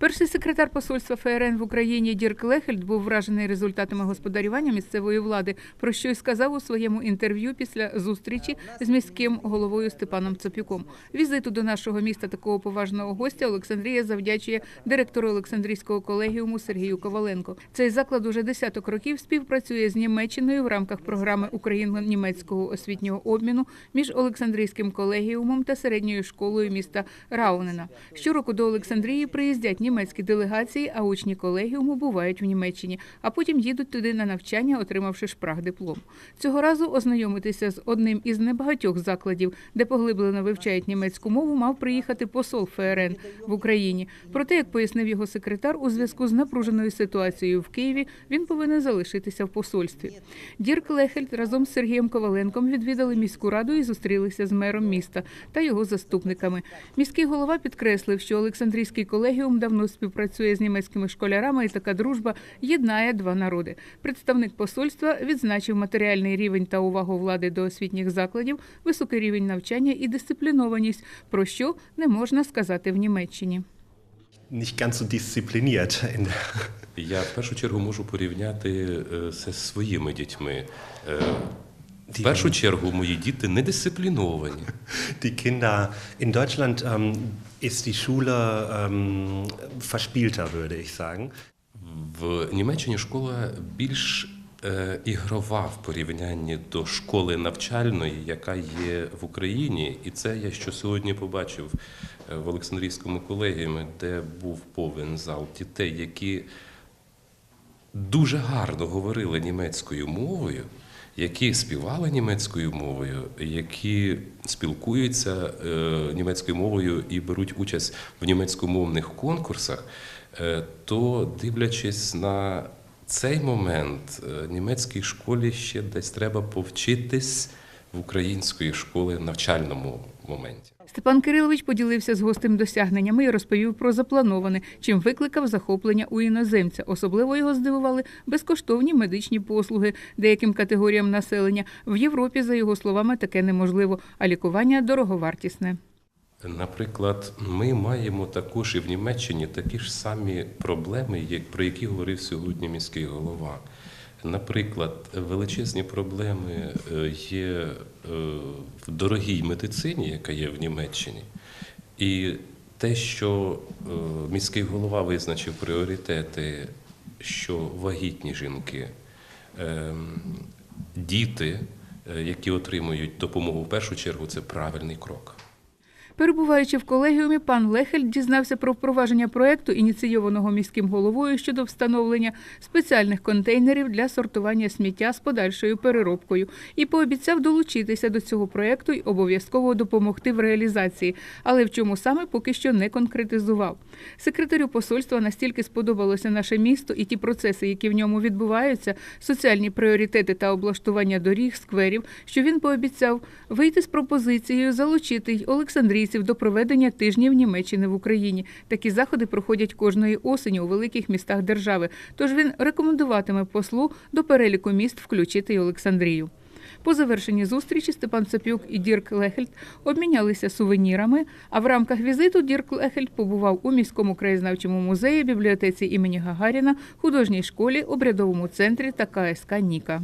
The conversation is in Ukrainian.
Перший секретар посольства ФРН в Україні Дірк Лехельд був вражений результатами господарювання місцевої влади, про що й сказав у своєму інтерв'ю після зустрічі з міським головою Степаном Цапюком. Візиту до нашого міста такого поважного гостя Олександрія завдячує директору Олександрійського колегіуму Сергію Коваленко. Цей заклад уже десяток років співпрацює з Німеччиною в рамках програми україно-німецького освітнього обміну між Олександрійським колегіумом та середньою школою міста Раунена. Щороку до Олександрії приїздять німецькі делегації, а учні колегіуму бувають в Німеччині, а потім їдуть туди на навчання, отримавши шпрагдиплом. Цього разу ознайомитися з одним із небагатьох закладів, де поглиблено вивчають німецьку мову, мав приїхати посол ФРН в Україні. Проте, як пояснив його секретар, у зв'язку з напруженою ситуацією в Києві він повинен залишитися в посольстві. Дірк Лехельд разом з Сергієм Коваленком відвідали міську раду і зустрілися з мером міста та його заступниками. Міський голова підкреслив, що Олександрійський колегіум давно співпрацює з німецькими школярами, і така дружба єднає два народи. Представник посольства відзначив матеріальний рівень та увагу влади до освітніх закладів, високий рівень навчання і дисциплінованість, про що не можна сказати в Німеччині. Я в першу чергу можу порівняти е, це з своїми дітьми. В першу чергу мої діти недисципліновані. die Kinder in Deutschland ähm, ist die Schule ähm, verspielter, würde ich sagen. В Німеччині школа більш е, ігрова в порівнянні до школи навчальної, яка є в Україні. І це я що сьогодні побачив е, в Олександрійському колегіумі, де був повен зал дітей, які дуже гарно говорили німецькою мовою, які співали німецькою мовою, які спілкуються е, німецькою мовою і беруть участь в німецькомовних конкурсах, е, то дивлячись на цей момент, е, німецькій школі ще десь треба повчитись в української школи навчальному моменті. Степан Кирилович поділився з гостем досягненнями і розповів про заплановане, чим викликав захоплення у іноземця. Особливо його здивували безкоштовні медичні послуги деяким категоріям населення. В Європі, за його словами, таке неможливо, а лікування дороговартісне. Наприклад, ми маємо також і в Німеччині такі ж самі проблеми, як про які говорив сьогодні міський голова. Наприклад, величезні проблеми е, є е, в дорогій медицині, яка є в Німеччині, і те, що е, міський голова визначив пріоритети, що вагітні жінки, ем, діти, які отримують допомогу в першу чергу, це правильний крок. Перебуваючи в колегіумі, пан Лехель дізнався про впровадження проекту, ініційованого міським головою щодо встановлення спеціальних контейнерів для сортування сміття з подальшою переробкою і пообіцяв долучитися до цього проекту і обов'язково допомогти в реалізації, але в чому саме поки що не конкретизував. Секретарю посольства настільки сподобалося наше місто і ті процеси, які в ньому відбуваються, соціальні пріоритети та облаштування доріг, скверів, що він пообіцяв вийти з пропозицією залучити й Олександрійців до проведення тижнів Німеччини в Україні. Такі заходи проходять кожної осені у великих містах держави. Тож він рекомендуватиме послу до переліку міст включити й Олександрію. По завершенні зустрічі Степан Цапюк і Дірк Лехельд обмінялися сувенірами. А в рамках візиту Дірк Лехельд побував у міському краєзнавчому музеї, бібліотеці імені Гагаріна, художній школі, обрядовому центрі та КСК Ніка.